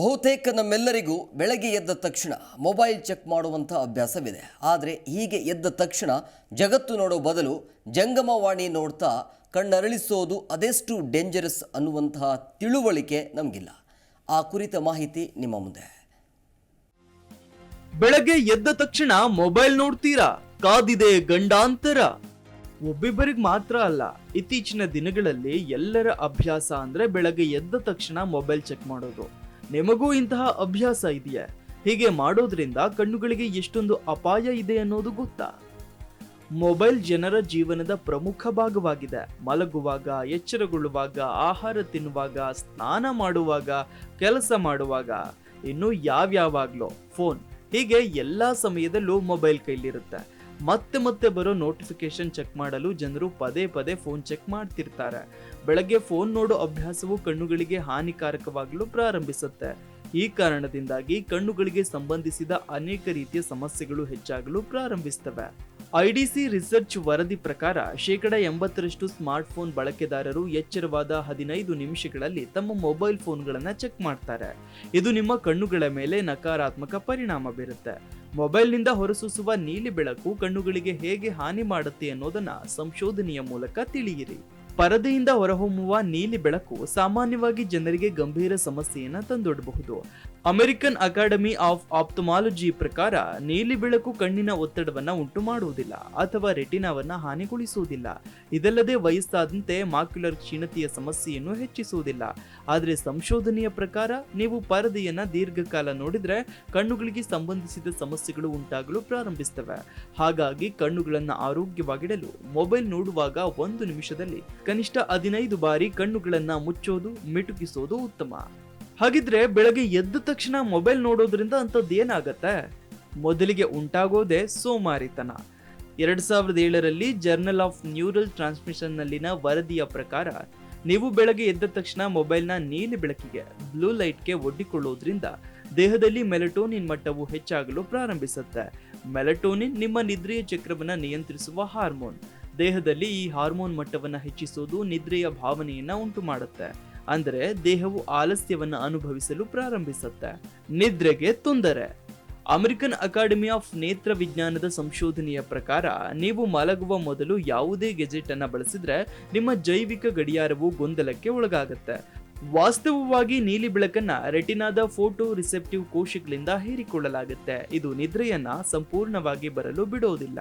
ಬಹುತೇಕ ನಮ್ಮೆಲ್ಲರಿಗೂ ಬೆಳಗ್ಗೆ ಎದ್ದ ತಕ್ಷಣ ಮೊಬೈಲ್ ಚೆಕ್ ಮಾಡುವಂಥ ಅಭ್ಯಾಸವಿದೆ. ಆದರೆ ಹೀಗೆ ಎದ್ದ ತಕ್ಷಣ ಜಗತ್ತು ನೋಡೋ ಬದಲು ಜಂಗಮವಾಣಿ ನೋಡ್ತಾ ಕಣ್ಣರಳಿಸೋದು ಅದೆಷ್ಟು ಡೇಂಜರಸ್ ಅನ್ನುವಂತಹ ತಿಳುವಳಿಕೆ ನಮಗಿಲ್ಲ. ಆ ಕುರಿತ ಮಾಹಿತಿ ನಿಮ್ಮ ಮುಂದೆ. ಬೆಳಗ್ಗೆ ಎದ್ದ ತಕ್ಷಣ ಮೊಬೈಲ್ ನೋಡ್ತೀರಾ? ಕಾದಿದೆ ಗಂಡಾಂತರ. ಒಬ್ಬಿಬ್ಬರಿಗೆ ಮಾತ್ರ ಅಲ್ಲ, ಇತ್ತೀಚಿನ ದಿನಗಳಲ್ಲಿ ಎಲ್ಲರ ಅಭ್ಯಾಸ ಅಂದ್ರೆ ಬೆಳಗ್ಗೆ ಎದ್ದ ತಕ್ಷಣ ಮೊಬೈಲ್ ಚೆಕ್ ಮಾಡೋದು. ನಿಮಗೂ ಇಂತಹ ಅಭ್ಯಾಸ ಇದೆಯೇ? ಹೀಗೆ ಮಾಡೋದ್ರಿಂದ ಕಣ್ಣುಗಳಿಗೆ ಎಷ್ಟೊಂದು ಅಪಾಯ ಇದೆ ಅನ್ನೋದು ಗೊತ್ತಾ? ಮೊಬೈಲ್ ಜನರ ಜೀವನದ ಪ್ರಮುಖ ಭಾಗವಾಗಿದೆ. ಮಲಗುವಾಗ, ಎಚ್ಚರಗೊಳ್ಳುವಾಗ, ಆಹಾರ ತಿನ್ನುವಾಗ, ಸ್ನಾನ ಮಾಡುವಾಗ, ಕೆಲಸ ಮಾಡುವಾಗ, ಇನ್ನು ಯಾವ್ಯಾವಾಗ್ಲೋ, ಫೋನ್ ಹೀಗೆ ಎಲ್ಲ ಸಮಯದಲ್ಲೂ ಮೊಬೈಲ್ ಕೈಲಿರುತ್ತೆ. ಮತ್ತೆ ಮತ್ತೆ ಬರೋ ನೋಟಿಫಿಕೇಶನ್ ಚೆಕ್ ಮಾಡಲು ಜನರು ಪದೇ ಪದೇ ಫೋನ್ ಚೆಕ್ ಮಾಡ್ತಿರ್ತಾರೆ. ಬೆಳಗ್ಗೆ ಫೋನ್ ನೋಡೋ ಅಭ್ಯಾಸವು ಕಣ್ಣುಗಳಿಗೆ ಹಾನಿಕಾರಕವಾಗಲು ಪ್ರಾರಂಭಿಸುತ್ತೆ. ಈ ಕಾರಣದಿಂದಾಗಿ ಕಣ್ಣುಗಳಿಗೆ ಸಂಬಂಧಿಸಿದ ಅನೇಕ ರೀತಿಯ ಸಮಸ್ಯೆಗಳು ಹೆಚ್ಚಾಗಲು ಪ್ರಾರಂಭಿಸ್ತವೆ. ಐಡಿಸಿ ರಿಸರ್ಚ್ ವರದಿ ಪ್ರಕಾರ ಶೇಕಡ ಎಂಬತ್ತರಷ್ಟು ಸ್ಮಾರ್ಟ್ಫೋನ್ ಬಳಕೆದಾರರು ಎಚ್ಚರವಾದ ಹದಿನೈದು ನಿಮಿಷಗಳಲ್ಲಿ ತಮ್ಮ ಮೊಬೈಲ್ ಫೋನ್ಗಳನ್ನು ಚೆಕ್ ಮಾಡ್ತಾರೆ. ಇದು ನಿಮ್ಮ ಕಣ್ಣುಗಳ ಮೇಲೆ ನಕಾರಾತ್ಮಕ ಪರಿಣಾಮ ಬೀರುತ್ತೆ. ಮೊಬೈಲ್ನಿಂದ ಹೊರಸೂಸುವ ನೀಲಿ ಬೆಳಕು ಕಣ್ಣುಗಳಿಗೆ ಹೇಗೆ ಹಾನಿ ಮಾಡುತ್ತೆ ಅನ್ನೋದನ್ನ ಸಂಶೋಧನೆಯ ಮೂಲಕ ತಿಳಿಯಿರಿ. ಪರದೆಯಿಂದ ಹೊರಹೊಮ್ಮುವ ನೀಲಿ ಬೆಳಕು ಸಾಮಾನ್ಯವಾಗಿ ಜನರಿಗೆ ಗಂಭೀರ ಸಮಸ್ಯೆಯನ್ನು ತಂದೊಡ್ಡಬಹುದು ಅಮೆರಿಕನ್ ಅಕಾಡೆಮಿ ಆಫ್ ಆಪ್ತಮಾಲಜಿ ಪ್ರಕಾರ ನೀಲಿ ಬೆಳಕು ಕಣ್ಣಿನ ಒತ್ತಡವನ್ನು ಉಂಟು ಮಾಡುವುದಿಲ್ಲ ಅಥವಾ ರೆಟಿನಾವನ್ನ ಹಾನಿಗೊಳಿಸುವುದಿಲ್ಲ. ಇದಲ್ಲದೆ ವಯಸ್ಸಾದಂತೆ ಮಾಕ್ಯುಲರ್ ಕ್ಷೀಣತೆಯ ಸಮಸ್ಯೆಯನ್ನು ಹೆಚ್ಚಿಸುವುದಿಲ್ಲ. ಆದರೆ ಸಂಶೋಧನೆಯ ಪ್ರಕಾರ ನೀವು ಪರದೆಯನ್ನು ದೀರ್ಘಕಾಲ ನೋಡಿದರೆ ಕಣ್ಣುಗಳಿಗೆ ಸಂಬಂಧಿಸಿದ ಸಮಸ್ಯೆಗಳು ಉಂಟಾಗಲು ಪ್ರಾರಂಭಿಸುತ್ತವೆ ಹಾಗಾಗಿ ಕಣ್ಣುಗಳನ್ನು ಆರೋಗ್ಯವಾಗಿಡಲು ಮೊಬೈಲ್ ನೋಡುವಾಗ ಒಂದು ನಿಮಿಷದಲ್ಲಿ ಕನಿಷ್ಠ ಹದಿನೈದು ಬಾರಿ ಕಣ್ಣುಗಳನ್ನ ಮುಚ್ಚೋದು, ಮಿಟುಕಿಸೋದು ಉತ್ತಮ. ಹಾಗಿದ್ರೆ ಬೆಳಗ್ಗೆ ಎದ್ದ ತಕ್ಷಣ ಮೊಬೈಲ್ ನೋಡೋದ್ರಿಂದ ಅಂಥದ್ದು ಏನಾಗತ್ತೆ? ಮೊದಲಿಗೆ ಉಂಟಾಗೋದೇ ಸೋಮಾರಿತನ. ಎರಡ್ ಸಾವಿರದ ಏಳರಲ್ಲಿ ಜರ್ನಲ್ ಆಫ್ ನ್ಯೂರಲ್ ಟ್ರಾನ್ಸ್ಮಿಷನ್ನಲ್ಲಿನ ವರದಿಯ ಪ್ರಕಾರ, ನೀವು ಬೆಳಗ್ಗೆ ಎದ್ದ ತಕ್ಷಣ ಮೊಬೈಲ್ನ ನೀಲಿ ಬೆಳಕಿಗೆ, ಬ್ಲೂ ಲೈಟ್ಗೆ ಒಡ್ಡಿಕೊಳ್ಳೋದ್ರಿಂದ ದೇಹದಲ್ಲಿ ಮೆಲಟೋನಿನ್ ಮಟ್ಟವು ಹೆಚ್ಚಾಗಲು ಪ್ರಾರಂಭಿಸುತ್ತೆ. ಮೆಲಟೋನಿನ್ ನಿಮ್ಮ ನಿದ್ರೆಯ ಚಕ್ರವನ್ನು ನಿಯಂತ್ರಿಸುವ ಹಾರ್ಮೋನ್. ದೇಹದಲ್ಲಿ ಈ ಹಾರ್ಮೋನ್ ಮಟ್ಟವನ್ನು ಹೆಚ್ಚಿಸೋದು ನಿದ್ರೆಯ ಭಾವನೆಯನ್ನು ಉಂಟು ಮಾಡುತ್ತೆ. ಅಂದರೆ ದೇಹವು ಆಲಸ್ಯವನ್ನು ಅನುಭವಿಸಲು ಪ್ರಾರಂಭಿಸುತ್ತೆ. ನಿದ್ರೆಗೆ ತೊಂದರೆ. ಅಮೆರಿಕನ್ ಅಕಾಡೆಮಿ ಆಫ್ ನೇತ್ರ ವಿಜ್ಞಾನದ ಸಂಶೋಧನೆಯ ಪ್ರಕಾರ, ನೀವು ಮಲಗುವ ಮೊದಲು ಯಾವುದೇ ಗೆಜೆಟ್ ಅನ್ನು ಬಳಸಿದ್ರೆ ನಿಮ್ಮ ಜೈವಿಕ ಗಡಿಯಾರವು ಗೊಂದಲಕ್ಕೆ ಒಳಗಾಗುತ್ತೆ. ವಾಸ್ತವವಾಗಿ ನೀಲಿ ಬೆಳಕನ್ನ ರೆಟಿನಾದ ಫೋಟೋ ರಿಸೆಪ್ಟಿವ್ ಕೋಶಗಳಿಂದ ಹೀರಿಕೊಳ್ಳಲಾಗುತ್ತೆ. ಇದು ನಿದ್ರೆಯನ್ನ ಸಂಪೂರ್ಣವಾಗಿ ಬರಲು ಬಿಡೋದಿಲ್ಲ.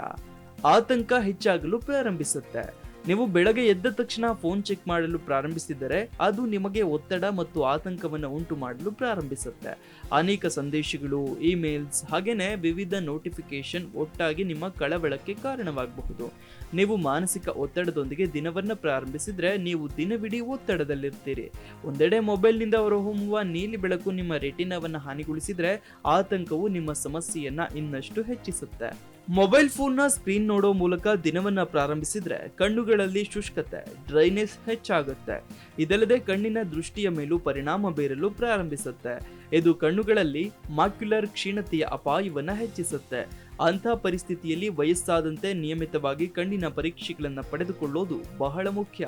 ಆತಂಕ ಹೆಚ್ಚಾಗಲು ಪ್ರಾರಂಭಿಸುತ್ತೆ. ನೀವು ಬೆಳಗ್ಗೆ ಎದ್ದ ತಕ್ಷಣ ಫೋನ್ ಚೆಕ್ ಮಾಡಲು ಪ್ರಾರಂಭಿಸಿದರೆ ಅದು ನಿಮಗೆ ಒತ್ತಡ ಮತ್ತು ಆತಂಕವನ್ನು ಉಂಟು ಮಾಡಲು ಪ್ರಾರಂಭಿಸುತ್ತೆ. ಅನೇಕ ಸಂದೇಶಗಳು ಇಮೇಲ್ಸ್ ಹಾಗೆಯೇ ವಿವಿಧ ನೋಟಿಫಿಕೇಶನ್ ಒಟ್ಟಾಗಿ ನಿಮ್ಮ ಕಳವಳಕ್ಕೆ ಕಾರಣವಾಗಬಹುದು. ನೀವು ಮಾನಸಿಕ ಒತ್ತಡದೊಂದಿಗೆ ದಿನವನ್ನು ಪ್ರಾರಂಭಿಸಿದರೆ ನೀವು ದಿನವಿಡೀ ಒತ್ತಡದಲ್ಲಿರ್ತೀರಿ. ಒಂದೆಡೆ ಮೊಬೈಲ್ನಿಂದ ಹೊರಹೊಮ್ಮುವ ನೀಲಿ ಬೆಳಕು ನಿಮ್ಮ ರೆಟಿನಾವನ್ನ ಹಾನಿಗೊಳಿಸಿದರೆ ಆತಂಕವು ನಿಮ್ಮ ಸಮಸ್ಯೆಯನ್ನು ಇನ್ನಷ್ಟು ಹೆಚ್ಚಿಸುತ್ತೆ. ಮೊಬೈಲ್ ಫೋನ್ನ ಸ್ಕ್ರೀನ್ ನೋಡೋ ಮೂಲಕ ದಿನವನ್ನ ಪ್ರಾರಂಭಿಸಿದ್ರೆ ಕಣ್ಣುಗಳಲ್ಲಿ ಶುಷ್ಕತೆ ಡ್ರೈನೆಸ್ ಹೆಚ್ಚಾಗುತ್ತೆ. ಇದಲ್ಲದೆ ಕಣ್ಣಿನ ದೃಷ್ಟಿಯ ಮೇಲೂ ಪರಿಣಾಮ ಬೀರಲು ಪ್ರಾರಂಭಿಸುತ್ತೆ. ಇದು ಕಣ್ಣುಗಳಲ್ಲಿ ಮಾಕ್ಯುಲರ್ ಕ್ಷೀಣತೆಯ ಅಪಾಯವನ್ನು ಹೆಚ್ಚಿಸುತ್ತೆ. ಅಂಥ ಪರಿಸ್ಥಿತಿಯಲ್ಲಿ ವಯಸ್ಸಾದಂತೆ ನಿಯಮಿತವಾಗಿ ಕಣ್ಣಿನ ಪರೀಕ್ಷೆಗಳನ್ನು ಪಡೆದುಕೊಳ್ಳೋದು ಬಹಳ ಮುಖ್ಯ.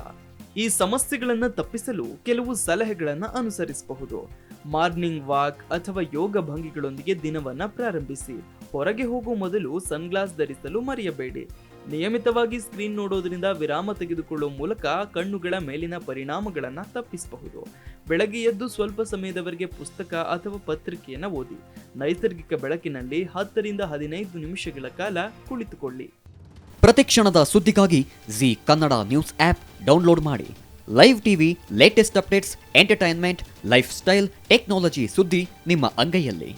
ಈ ಸಮಸ್ಯೆಗಳನ್ನು ತಪ್ಪಿಸಲು ಕೆಲವು ಸಲಹೆಗಳನ್ನು ಅನುಸರಿಸಬಹುದು. ಮಾರ್ನಿಂಗ್ ವಾಕ್ ಅಥವಾ ಯೋಗ ಭಂಗಿಗಳೊಂದಿಗೆ ದಿನವನ್ನು ಪ್ರಾರಂಭಿಸಿ. ಹೊರಗೆ ಹೋಗುವ ಮೊದಲು ಸನ್ಗ್ಲಾಸ್ ಧರಿಸಲು ಮರೆಯಬೇಡಿ. ನಿಯಮಿತವಾಗಿ ಸ್ಕ್ರೀನ್ ನೋಡೋದ್ರಿಂದ ವಿರಾಮ ತೆಗೆದುಕೊಳ್ಳುವ ಮೂಲಕ ಕಣ್ಣುಗಳ ಮೇಲಿನ ಪರಿಣಾಮಗಳನ್ನು ತಪ್ಪಿಸಬಹುದು. ಬೆಳಗ್ಗೆ ಎದ್ದು ಸ್ವಲ್ಪ ಸಮಯದವರೆಗೆ ಪುಸ್ತಕ ಅಥವಾ ಪತ್ರಿಕೆಯನ್ನು ಓದಿ. ನೈಸರ್ಗಿಕ ಬೆಳಕಿನಲ್ಲಿ ಹತ್ತರಿಂದ ಹದಿನೈದು ನಿಮಿಷಗಳ ಕಾಲ ಕುಳಿತುಕೊಳ್ಳಿ. ಪ್ರತಿಕ್ಷಣದ ಸುದ್ದಿಗಾಗಿ Zee Kannada news app download ಮಾಡಿ. Live TV latest updates entertainment lifestyle technology ಸುದ್ದಿ ನಿಮ್ಮ ಅಂಗೈಯಲ್ಲಿ.